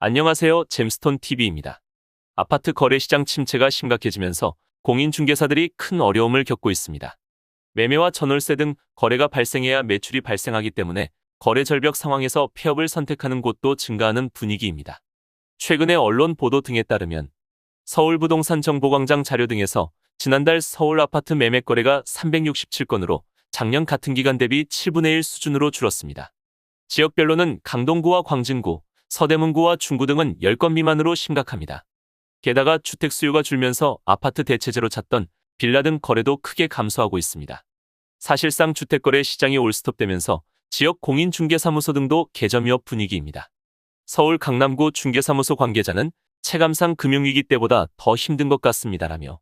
안녕하세요. 잼스톤 TV입니다. 아파트 거래 시장 침체가 심각해지면서 공인중개사들이 큰 어려움을 겪고 있습니다. 매매와 전월세 등 거래가 발생해야 매출이 발생하기 때문에 거래 절벽 상황에서 폐업을 선택하는 곳도 증가하는 분위기입니다. 최근의 언론 보도 등에 따르면 서울부동산 정보광장 자료 등에서 지난달 서울 아파트 매매 거래가 367건으로 작년 같은 기간 대비 7분의 1 수준으로 줄었습니다. 지역별로는 강동구와 광진구, 서대문구와 중구 등은 10건 미만으로 심각합니다. 게다가 주택 수요가 줄면서 아파트 대체제로 찾던 빌라 등 거래도 크게 감소하고 있습니다. 사실상 주택거래 시장이 올스톱되면서 지역 공인중개사무소 등도 개점위협 분위기입니다. 서울 강남구 중개사무소 관계자는 체감상 금융위기 때보다 더 힘든 것 같습니다라며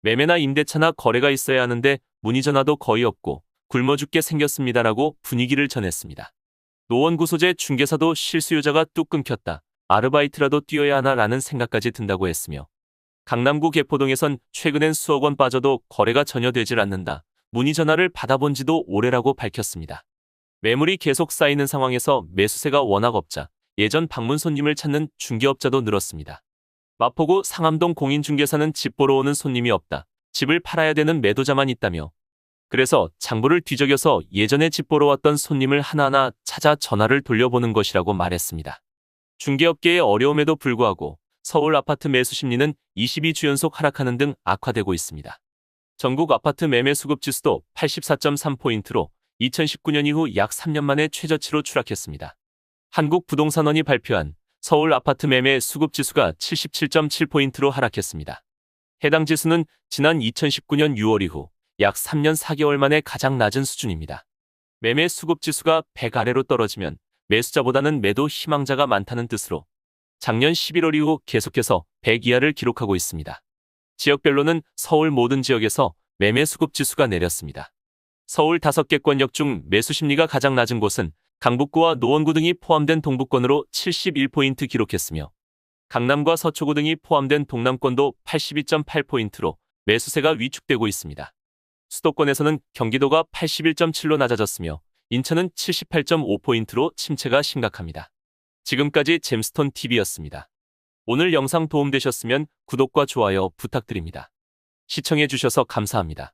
매매나 임대차나 거래가 있어야 하는데 문의 전화도 거의 없고 굶어 죽게 생겼습니다라고 분위기를 전했습니다. 노원구 소재 중개사도 실수요자가 뚝 끊겼다. 아르바이트라도 뛰어야 하나라는 생각까지 든다고 했으며 강남구 개포동에선 최근엔 수억 원 빠져도 거래가 전혀 되질 않는다. 문의 전화를 받아본 지도 오래라고 밝혔습니다. 매물이 계속 쌓이는 상황에서 매수세가 워낙 없자 예전 방문 손님을 찾는 중개업자도 늘었습니다. 마포구 상암동 공인중개사는 집 보러 오는 손님이 없다. 집을 팔아야 되는 매도자만 있다며 그래서 장부를 뒤적여서 예전에 집 보러 왔던 손님을 하나하나 찾아 전화를 돌려보는 것이라고 말했습니다. 중개업계의 어려움에도 불구하고 서울 아파트 매수 심리는 22주 연속 하락하는 등 악화되고 있습니다. 전국 아파트 매매 수급 지수도 84.3포인트로 2019년 이후 약 3년 만에 최저치로 추락했습니다. 한국부동산원이 발표한 서울 아파트 매매 수급 지수가 77.7포인트로 하락했습니다. 해당 지수는 지난 2019년 6월 이후 약 3년 4개월 만에 가장 낮은 수준입니다. 매매 수급 지수가 100 아래로 떨어지면 매수자보다는 매도 희망자가 많다는 뜻으로 작년 11월 이후 계속해서 100 이하를 기록하고 있습니다. 지역별로는 서울 모든 지역에서 매매 수급 지수가 내렸습니다. 서울 5개 권역 중 매수 심리가 가장 낮은 곳은 강북구와 노원구 등이 포함된 동북권으로 71포인트 기록했으며 강남과 서초구 등이 포함된 동남권도 82.8포인트로 매수세가 위축되고 있습니다. 수도권에서는 경기도가 81.7로 낮아졌으며 인천은 78.5포인트로 침체가 심각합니다. 지금까지 잼스톤 TV였습니다. 오늘 영상 도움되셨으면 구독과 좋아요 부탁드립니다. 시청해주셔서 감사합니다.